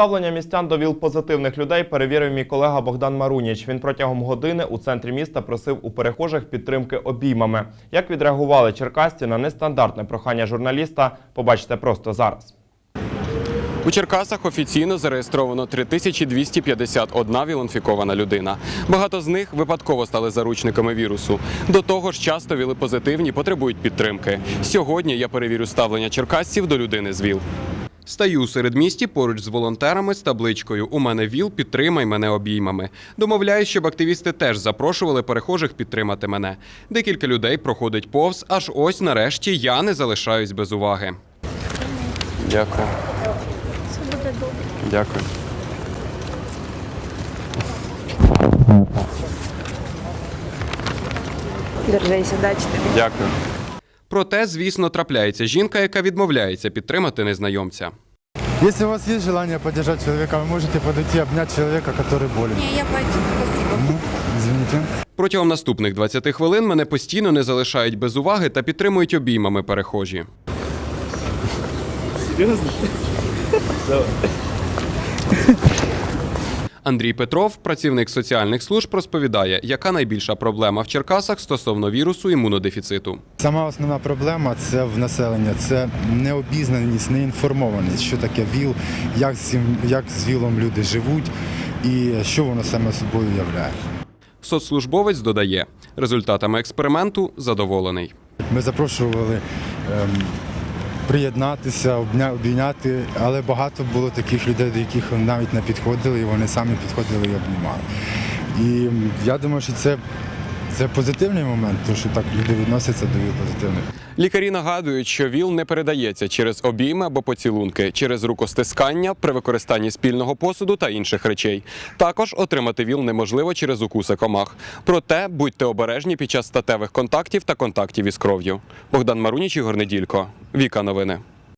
Ставлення містян до ВІЛ-позитивних людей перевірив мій колега Богдан Маруніч. Він протягом години у центрі міста просив у перехожих підтримки обіймами. Як відреагували черкасці на нестандартне прохання журналіста, побачите просто зараз. У Черкасах офіційно зареєстровано 3251 вілінфікована людина. Багато з них випадково стали заручниками вірусу. До того ж, часто вілипозитивні потребують підтримки. Сьогодні я перевірю ставлення черкасців до людини з ВІЛ. Стаю у середмісті поруч з волонтерами з табличкою У мене ВІЛ, підтримай мене обіймами. Домовляюсь, щоб активісти теж запрошували перехожих підтримати мене. Декілька людей проходить повз, аж ось нарешті я не залишаюсь без уваги. Дякую. Все буде добре. Дякую. Держися, удачі тобі. Дякую. Проте, звісно, трапляється жінка, яка відмовляється підтримати незнайомця. Если у вас есть желание поддержать человека, вы можете подойти и обнять человека, который болен. Ні, я бачу, спасибо. Ну. Протягом наступних 20 хвилин мене постійно не залишають без уваги та підтримують обіймами перехожі. Андрій Петров, працівник соціальних служб, розповідає, яка найбільша проблема в Черкасах стосовно вірусу імунодефіциту. Сама основна проблема це в населення, це необізнаність, неінформованість, що таке ВІЛ, як з, як з ВІЛом люди живуть і що воно саме собою являє. Соцслужбовець додає, результатами експерименту задоволений. Ми запрошували ем, приєднатися, обійняти, але багато було таких людей, до яких навіть не підходили, і вони самі підходили і обнімали. І я думаю, що це, це позитивний момент, тому що так люди відносяться до позитивних. Лікарі нагадують, що ВІЛ не передається через обійми або поцілунки, через рукостискання при використанні спільного посуду та інших речей. Також отримати ВІЛ неможливо через укуси комах. Проте будьте обережні під час статевих контактів та контактів із кров'ю. Богдан Маруніч, Ігор Неділько. Віка новини.